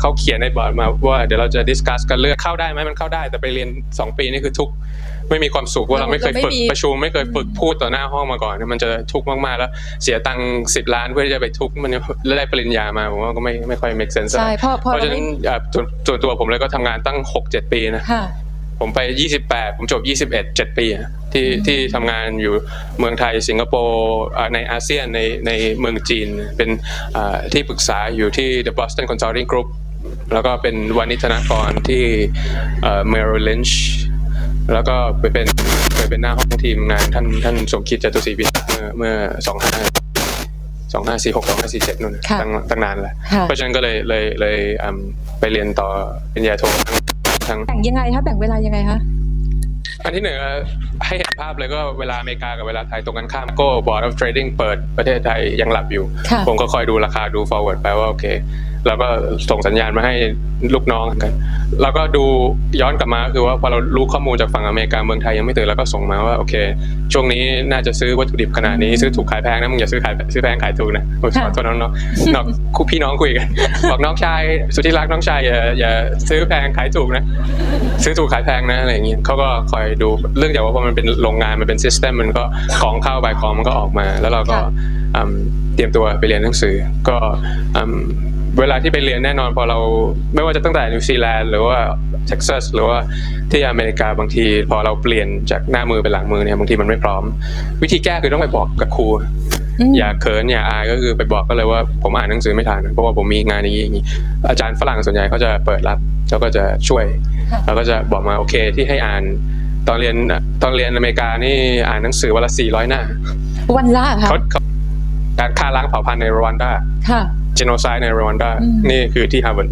เขาเขียนในบอร์ดมาว่าเดี๋ยวเราจะดิสคัสกันเรื่องเข้าได้ไหมมันเข้าได้ แต่ไปเรียน 2 ปีนี่คือทุกข์ไม่มีความสุขเพราะเราไม่เคยฝึกเราไม่มีประชุมไม่เคยฝึกพูดต่อหน้าห้องมาก่อน มันจะทุกข์มากๆแล้วเสียตังค์สิบล้านเพื่อที่จะไปทุกข์มันแล้วได้ปริญญามาผมว่าก็ไม่ไม่ค่อย make sense ใช่เพราะเพราะเพราะเราฉะนั้ไม่นเอ่อส่วนส่วนตัวผมเลยก็ทำงานตั้ง 6-7 ปีนะค่ะผมไป 28 ผมจบ 21 7 ปีอะที่ที่ทำงานอยู่เมืองไทยสิงคโปร์อ่าในอาเซียนในในเมืองจีน เป็นอ่าที่ปรึกษาอยู่ที่ The Boston Consulting Group แล้วก็เป็นวานิชธนากรที่เอ่อ Merrill Lynch แล้วก็ไปเป็นไปเป็นหน้าห้องทีมงานท่านท่านสมคิดจตุศรีพิทักษ์เมื่อเมื่อ25 2546 2547นู่นค่ะตั้งตั้งนานแล้ว ค่ะ เพราะฉะนั้นก็เลยเลยเลยอืมไปเรียนต่อปริญญาโททั้งทั้ง แบ่งยังไงคะแบ่งเวลายังไงคะ อันที่หนึ่งอะให้เห็นภาพเลยก็เวลาอเมริกากับเวลาไทยตรงกันข้ามก็ Board of Trading เปิดประเทศไทยยังหลับอยู่ ค่ะ ผมก็คอยดูราคาดู forward ไปว่า โอเค แล้วก็ส่งสัญญาณมาให้ลูกน้องกัน แล้วก็ดูย้อนกลับมาคือว่าพอเรารู้ข้อมูลจากฝั่งอเมริกาเมืองไทยยังไม่ตื่นแล้วก็ส่งมาว่าโอเค ช่วงนี้น่าจะซื้อวัตถุดิบขนาดนี้ซื้อถูกขายแพงนะมึงอย่าซื้อขายซื้อแพงขายถูกนะผมขอโทษน้องๆน้องคู่พี่น้องคุยกันบอกน้องชายสุดที่รักน้องชายอย่าอย่าซื้อแพงขายถูกนะ ซื้อถูกขายแพงนะอะไรอย่างเงี้ยเขาก็คอยดูเรื่องจากว่าพอมันเป็นโรงงานมันเป็นซิสเต็มมันก็ของเข้าไปของมันก็ออกมา แล้วเราก็ค่ะอืม เตรียมตัวไปเรียนหนังสือ ก็อืมเวลาที่ไปเรียนแน่นอนพอเราไม่ว่าจะตั้งแต่นิวซีแลนด์หรือว่าเท็กซัสหรือว่าที่อเมริกาบางที พอเราเปลี่ยนจากหน้ามือเป็นหลังมือเนี่ยบางทีมันไม่พร้อม วิธีแก้คือต้องไปบอกกับครูมอย่าเขินอย่าอายก็คือไปบอกก็เลยว่าผมอ่านหนังสือไม่ทันเพราะว่าผมมีงานอย่างนี้อย่างนี้อาจารย์ฝรั่งส่วนใหญ่เขาจะเปิดรับแล้วก็จะช่วยค่ะแล้วก็จะบอกมาโอเคที่ให้อ่าน ตอนเรียนตอนเรียนอเมริกานี่อ่านหนังสือวันละ400 หน้า วันละค่ะเขาเขา การฆ่าล้างเผ่าพันธุ์ในรวันดาค่ะ เจโนไซด์ในรวันดา อืม นี่คือที่ฮาร์วาร์ด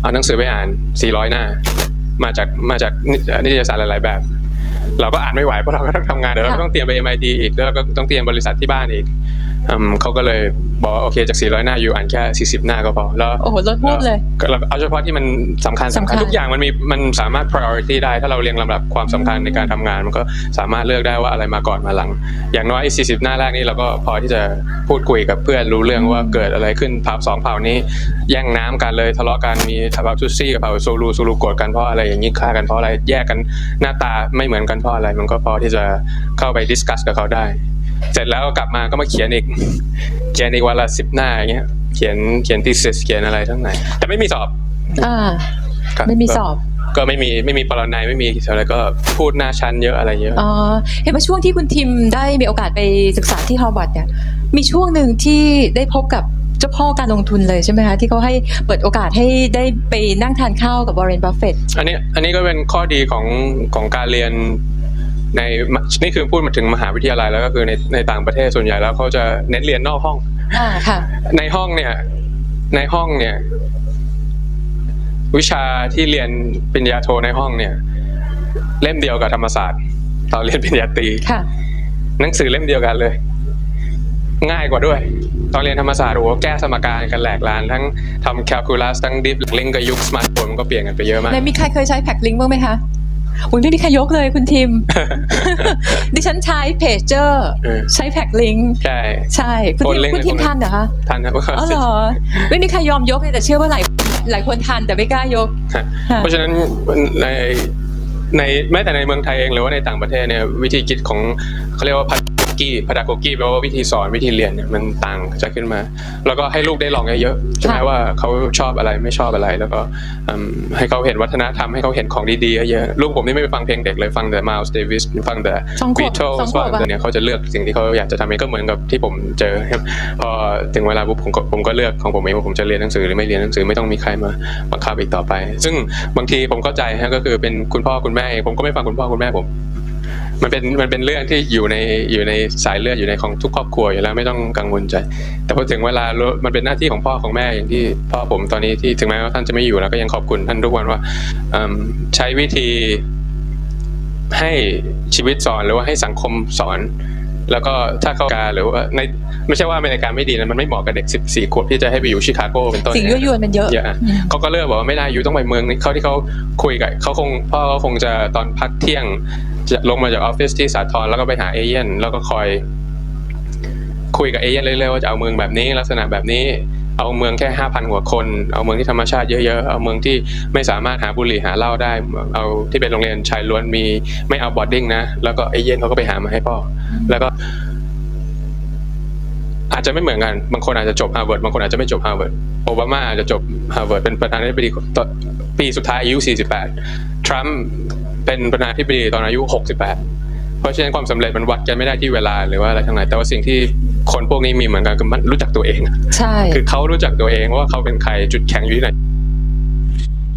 เอาหนังสือไปอ่าน 400 หน้า มาจากมาจากนินิตยสารหลาย ๆ แบบ เราก็อ่านไม่ไหวเพราะเราก็ต้องทำงานเดี๋ยวเราก็ต้องเตรียมไป MIT อีกแล้วเราก็ต้องเตรียมบริษัทที่บ้านอีกอืมเขาก็เลย บอกว่าโอเคจาก 400 หน้าอยู่อ่านแค่ 40 หน้าก็พอแล้วโอ้โหลดพูดเลยก็เราเอาเฉพาะที่มันสำคัญสำสำคัคัญญทุกอย่างมันมีมันสามารถ priority ได้ ถ้าเราเรียงลำดับความสำคัญในการทำงาน มันก็สามารถเลือกได้ว่าอะไรมาก่อนมาหลัง อย่างน้อย 40 หน้าแรกนี่เราก็พอที่จะพูดคุยกับเพื่อนรู้เรื่องว่าเกิดอะไรขึ้นเผ่าสองเผ่านี้แย่งน้ำกันเลยทะเลาะกันมีเผ่าทูซี่กับเผ่าโซลูโซลูโกรธกันเพราะอะไรอย่างนี้ฆ่ากันเพราะอะไรแยกกันหน้าตาไม่เหมือนกันเพราะอะไรมันก็พอที่จะเข้าไปดิสคัสกับเขาได้ เสร็จแล้วก็กลับมาก็มาเขียนอีก เขียนอีกวันละสิบหน้าอย่างเงี้ย เขียนเขียน thesis เขียนอะไรทั้งไหนแต่ไม่มีสอบอ่าครับไม่มีสอบก็ก็ไม่มีไม่มีปรนัยไม่มีอะไรก็พูดหน้าชั้นเยอะอะไรเยอะอ๋อเห็นว่าช่วงที่คุณทิมได้มีโอกาสไปศึกษาที่ฮาร์วาร์ดเนี่ยมีช่วงหนึ่งที่ได้พบกับเจ้าพ่อการลงทุนเลยใช่ไหมคะที่เขาให้เปิดโอกาสให้ได้ไปนั่งทานข้าวกับวอร์เรนบัฟเฟตอันนี้อันนี้ก็เป็นข้อดีของของการเรียน ในนี่คือพูดมาถึงมหาวิทยาลัยแล้วก็คือในในต่างประเทศส่วนใหญ่แล้วเขาจะเน้นเรียนนอกห้องอ่าค่ะ ในห้องเนี่ย ในห้องเนี่ย วิชาที่เรียนปริญญาโทในห้องเนี่ย เล่มเดียวกับธรรมศาสตร์ตอนเรียนปริญญาตรีค่ะ หนังสือเล่มเดียวกันเลย ง่ายกว่าด้วย ตอนเรียนธรรมศาสตร์โอ้โหแก้สมการกันแหลกลาน ทั้งทำแคลคูลัสทั้งดิฟลิงกับยุคสมาร์ทโฟนมันก็เปลี่ยนกันไปเยอะมากในมีใครเคยใช้แพ็กลิงก์บ้างไหมคะ อุ้ยไม่มีใครยกเลยคุณทิม ดิฉันใช้เพจเจอร์เออใช้แพ็กลิงก์ใช่ใช่คุณโอนทิมลิงก์คุณทิมให้ผมทันเหรอคะทันครับอ๋อเหรอไม่มีใครยอมยกเลยแต่เชื่อว่าหลายหลายคนทันแต่ไม่กล้ายกฮะค่ะเพราะฉะนั้นในในแม้แต่ในเมืองไทยเองหรือว่าในต่างประเทศเนี่ยวิธีคิดของเขาเรียกว่าพัด กี้พัดโกกี้ แปลว่าวิธีสอนวิธีเรียนเนี่ยมันต่างจะขึ้นมา แล้วก็ให้ลูกได้ลองเยอะๆใช่ไหมค่ะว่าเขาชอบอะไรไม่ชอบอะไร แล้วก็อืมให้เขาเห็นวัฒนธรรมให้เขาเห็นของดีๆเยอะๆลูกผมนี่ไม่ไปฟังเพลงเด็กเลยฟังแต่มาลส์เดวิสฟังแต่สองขวบีบเทิลสองขฟัวงบแต่อะเนี่ยเขาจะเลือกสิ่งที่เขาอยากจะทำเองก็เหมือนกับที่ผมเจอครับพอถึงเวลาปุ๊บผมก็ผมก็เลือกของผมเองว่าผมจะเรียนหนังสือหรือไม่เรียนหนังสือไม่ต้องมีใครมาบังคับอีกต่อไป ซึ่งบางทีผมเข้าใจฮะก็คือเป็นคุณพ่อคุณแม่เองผมก็ไม่ฟังคุณพ่อคุณแม่ผม มันเป็นมันเป็นเรื่องที่อยู่ในอยู่ในสายเลือดอยู่ในของทุกครอบครัวอยู่แล้วไม่ต้องกังวลใจ แต่พอถึงเวลามันเป็นหน้าที่ของพ่อของแม่อย่างที่พ่อผมตอนนี้ที่ถึงแม้ว่าท่านจะไม่อยู่แล้วก็ยังขอบคุณท่านทุกวันว่าใช้วิธีให้ชีวิตสอนหรือว่าให้สังคมสอน แล้วก็ถ้าเขาการหรือว่าในไม่ใช่ว่าอเมริกาไม่ดีนะมันไม่เหมาะกับเด็ก 14ขวบที่จะให้ไปอยู่ชิคาโกเป็นต้นสิ่งยั่วยวนมันเยอะเยอะอะอืมเขาก็เลือกบอกว่าไม่ได้อยู่ต้องไปเมืองนี้เขาที่เขาคุยกับเขาคงพ่อเขาคงจะตอนพักเที่ยงจะลงมาจากออฟฟิศที่สาทรแล้วก็ไปหาเอเย่นแล้วก็คอย คุยกับเอเย่นเรื่อยๆว่าจะเอาเมืองแบบนี้ลักษณะแบบนี้ เอาเมืองแค่ห้าพันกว่าคน เอาเมืองที่ธรรมชาติเยอะๆ เอาเมืองที่ไม่สามารถหาบุหรี่หาเหล้าได้ เอาที่เป็นโรงเรียนชายล้วนมีไม่เอาบอดดิ้งนะ แล้วก็ไอ้เย็นเขาก็ไปหามาให้พ่อ แล้วก็ อาจจะไม่เหมือนกัน บางคนอาจจะจบฮาร์วาร์ด บางคนอาจจะไม่จบฮาร์วาร์ด โอบามาอาจจะจบฮาร์วาร์ดเป็นประธานาธิบดีปีสุดท้ายอายุ 48 ทรัมป์เป็นประธานาธิบดีตอนอายุ 68 เพราะฉะนั้นความสำเร็จมันวัดกันไม่ได้ที่เวลาหรือว่าอะไรทั้งนั้นแต่ว่าสิ่งที่คนพวกนี้มีเหมือนกันคือมันรู้จักตัวเองอะใช่คือเขารู้จักตัวเองว่าเขาเป็นใครจุดแข็งอยู่ที่ไหน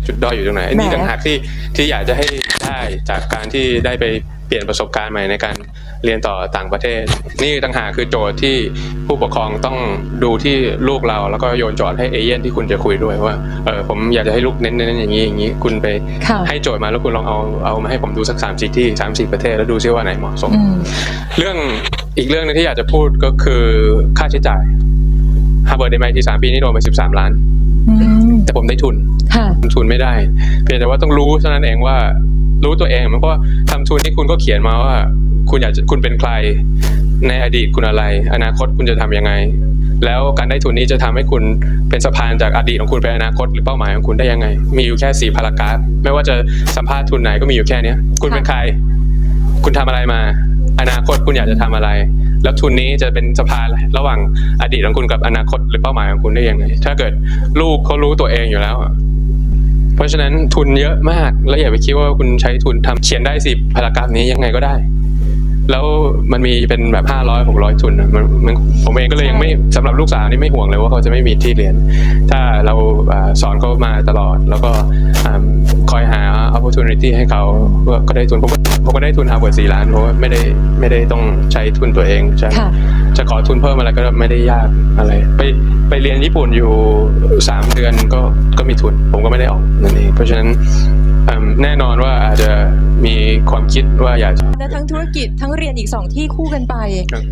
จุดด้อยอยู่ตรงไหนแหมนี่ต่างหากที่ที่อยากจะให้ได้จากการที่ได้ไป เปลี่ยนประสบการณ์ใหม่ในการเรียนต่อต่างประเทศ นี่ต่างหากคือโจทย์ที่ผู้ปกครองต้องดูที่ลูกเราแล้วก็โยนโจทย์ให้เอเย่นที่คุณจะคุยด้วยว่าเออผมอยากจะให้ลูกเน้นๆอย่างนี้อย่างนี้คุณไปค่ะให้โจทย์มาแล้วคุณลองเอาเอามาให้ผมดูสักสามสี่ที่สามสี่ประเทศแล้วดูซิว่าไหนเหมาะสม อืม เรื่องอีกเรื่องหนึงที่อยากจะพูดก็คือค่าใช้จ่าย Harvard MIT สามปีนี่โดนไปสิบสามล้าน อืมแต่ผมได้ทุน ค่ะ ทุนไม่ได้ เพียงแต่ว่าต้องรู้เท่านั้นเองว่า รู้ตัวเองมันก็ทำทุนที่คุณก็เขียนมาว่า คุณอยากคุณเป็นใคร ในอดีตคุณอะไร อนาคตคุณจะทำยังไง แล้วการได้ทุนนี้จะทำให้คุณเป็นสะพานจากอดีตของคุณไปอนาคตหรือเป้าหมายของคุณได้ยังไง มีอยู่แค่สี่พารากราฟไม่ว่าจะสัมภาษณ์ทุนไหนก็มีอยู่แค่เนี้ย คุณเป็นใคร คุณทำอะไรมา อนาคตคุณอยากจะทำอะไรแล้วทุนนี้จะเป็นสะพานระหว่างอดีตของคุณกับอนาคตหรือเป้าหมายของคุณได้ยังไง ถ้าเกิดลูกเขารู้ตัวเองอยู่แล้ว เพราะฉะนั้นทุนเยอะมากแล้วอย่าไปคิดว่าคุณใช้ทุนทำเขียนได้สิพารากราฟนี้ยังไงก็ได้ แล้วมันมีเป็นแบบห้าร้อยหกร้อยทุนอะมันมันผมเองก็เลยยังไม่สำหรับลูกสาวนี่ไม่ห่วงเลยว่าเขาจะไม่มีที่เรียน ถ้าเราอ่าสอนเขามาตลอดแล้วก็อ่า คอยหา opportunity ให้เขาก็ได้ทุนผมก็ผมก็ได้ทุน Harvard สี่ล้านเพราะว่าไม่ได้ไม่ได้ต้องใช้ทุนตัวเองจะค่ะ จะขอทุนเพิ่มอะไรก็ไม่ได้ยากอะไร ไปไปเรียนญี่ปุ่นอยู่สามเดือนก็ก็มีทุน ผมก็ไม่ได้ออกนั่นเองเพราะฉะนั้นอืมแน่นอนว่าอาจจะมีความคิดว่าอยากจะ และทั้งธุรกิจทั้งเรียนอีกสองที่คู่กันไป ครับ